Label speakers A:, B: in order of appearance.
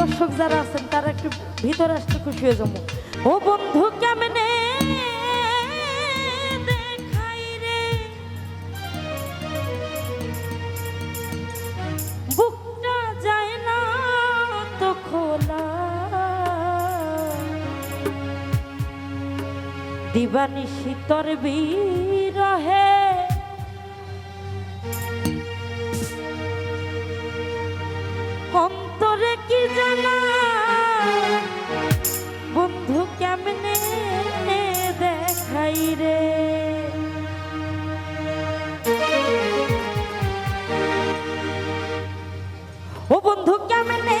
A: দর্শক যারা আছেন, তারা একটু ভিতরে আসতে খুশি হয়ে যাব। ও বন্ধু, কেমন যায় না তো খোলা। দিবানি শীতর বিরহে। অন্ধ কি জানা? বন্ধু কেমনে রে? ও বন্ধু কেমন